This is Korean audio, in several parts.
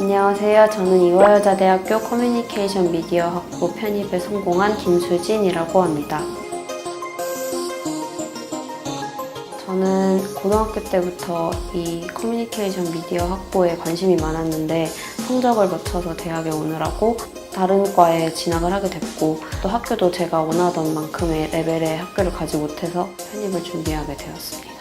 안녕하세요. 저는 이화여자대학교 커뮤니케이션 미디어 학부 편입에 성공한 김수진이라고 합니다. 저는 고등학교 때부터 이 커뮤니케이션 미디어 학부에 관심이 많았는데 성적을 맞춰서 대학에 오느라고 다른 과에 진학을 하게 됐고 또 학교도 제가 원하던 만큼의 레벨의 학교를 가지 못해서 편입을 준비하게 되었습니다.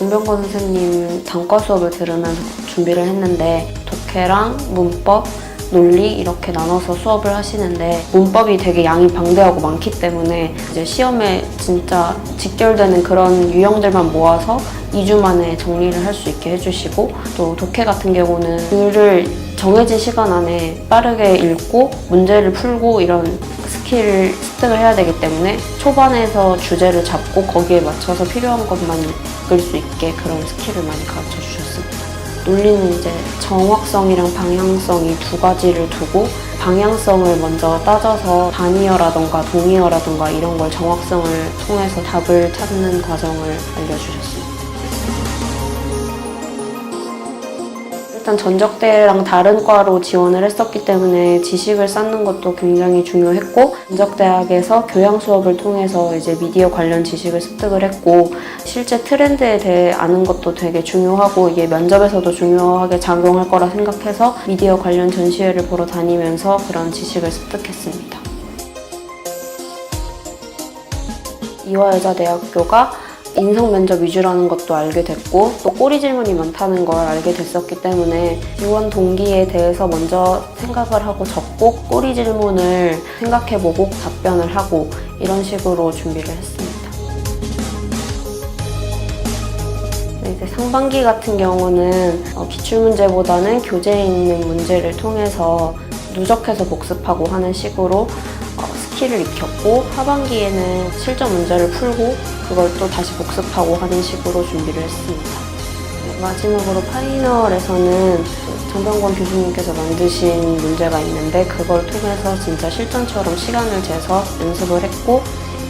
정병건 선생님 단과 수업을 들으면서 준비를 했는데 독해랑 문법, 논리 이렇게 나눠서 수업을 하시는데 문법이 되게 양이 방대하고 많기 때문에 이제 시험에 진짜 직결되는 그런 유형들만 모아서 2주 만에 정리를 할 수 있게 해주시고 또 독해 같은 경우는 글을 정해진 시간 안에 빠르게 읽고 문제를 풀고 이런 스킬을 습득을 해야 되기 때문에 초반에서 주제를 잡고 거기에 맞춰서 필요한 것만 읽을 수 있게 그런 스킬을 많이 가르쳐 주셨습니다. 논리는 이제 정확성이랑 방향성 이 두 가지를 두고 방향성을 먼저 따져서 단위어라던가 동의어라던가 이런 걸 정확성을 통해서 답을 찾는 과정을 알려주셨습니다. 일단 전적대랑 다른 과로 지원을 했었기 때문에 지식을 쌓는 것도 굉장히 중요했고 전적대학에서 교양 수업을 통해서 이제 미디어 관련 지식을 습득을 했고 실제 트렌드에 대해 아는 것도 되게 중요하고 이게 면접에서도 중요하게 작용할 거라 생각해서 미디어 관련 전시회를 보러 다니면서 그런 지식을 습득했습니다. 이화여자대학교가 인성 면접 위주라는 것도 알게 됐고 또 꼬리 질문이 많다는 걸 알게 됐었기 때문에 지원 동기에 대해서 먼저 생각을 하고 적고 꼬리 질문을 생각해보고 답변을 하고 이런 식으로 준비를 했습니다. 네, 이제 상반기 같은 경우는 어, 기출문제보다는 교재에 있는 문제를 통해서 누적해서 복습하고 하는 식으로 어, 스킬을 익혔고 하반기에는 실전 문제를 풀고 그걸 또 다시 복습하고 하는 식으로 준비를 했습니다. 네, 마지막으로 파이널에서는 정병권 교수님께서 만드신 문제가 있는데 그걸 통해서 진짜 실전처럼 시간을 재서 연습을 했고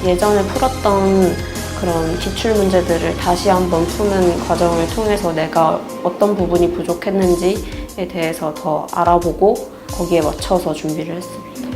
예전에 풀었던 그런 기출 문제들을 다시 한번 푸는 과정을 통해서 내가 어떤 부분이 부족했는지에 대해서 더 알아보고 거기에 맞춰서 준비를 했습니다.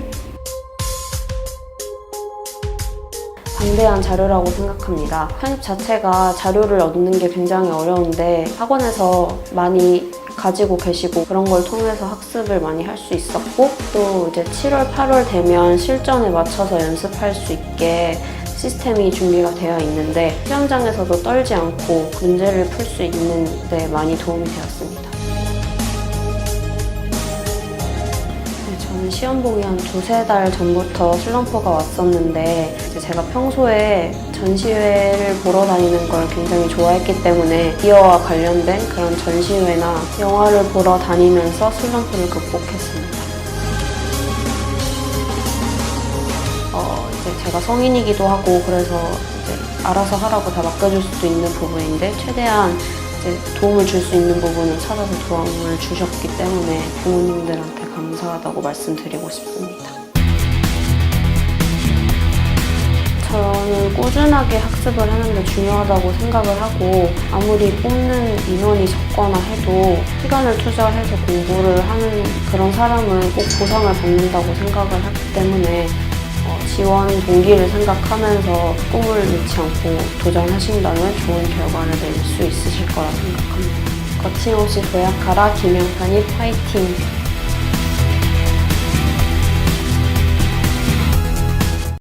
방대한 자료라고 생각합니다. 편입 자체가 자료를 얻는 게 굉장히 어려운데 학원에서 많이 가지고 계시고 그런 걸 통해서 학습을 많이 할 수 있었고 또 이제 7월, 8월 되면 실전에 맞춰서 연습할 수 있게 시스템이 준비가 되어 있는데 시험장에서도 떨지 않고 문제를 풀 수 있는 데 많이 도움이 되었습니다. 시험 보기 한 두세 달 전부터 슬럼프가 왔었는데 제가 평소에 전시회를 보러 다니는 걸 굉장히 좋아했기 때문에 기어와 관련된 그런 전시회나 영화를 보러 다니면서 슬럼프를 극복했습니다. 어, 이제 제가 성인이기도 하고 그래서 알아서 하라고 다 맡겨줄 수도 있는 부분인데 최대한 도움을 줄 수 있는 부분을 찾아서 도움을 주셨기 때문에 부모님들한테 감사하다고 말씀드리고 싶습니다. 저는 꾸준하게 학습을 하는 게 중요하다고 생각을 하고 아무리 뽑는 인원이 적거나 해도 시간을 투자해서 공부를 하는 그런 사람은 꼭 보상을 받는다고 생각을 하기 때문에 어, 지원 동기를 생각하면서 꿈을 놓지 않고 도전하신다면 좋은 결과를 낼 수 있으실 거라 생각합니다. 거침없이 도약하라 김영편이 파이팅!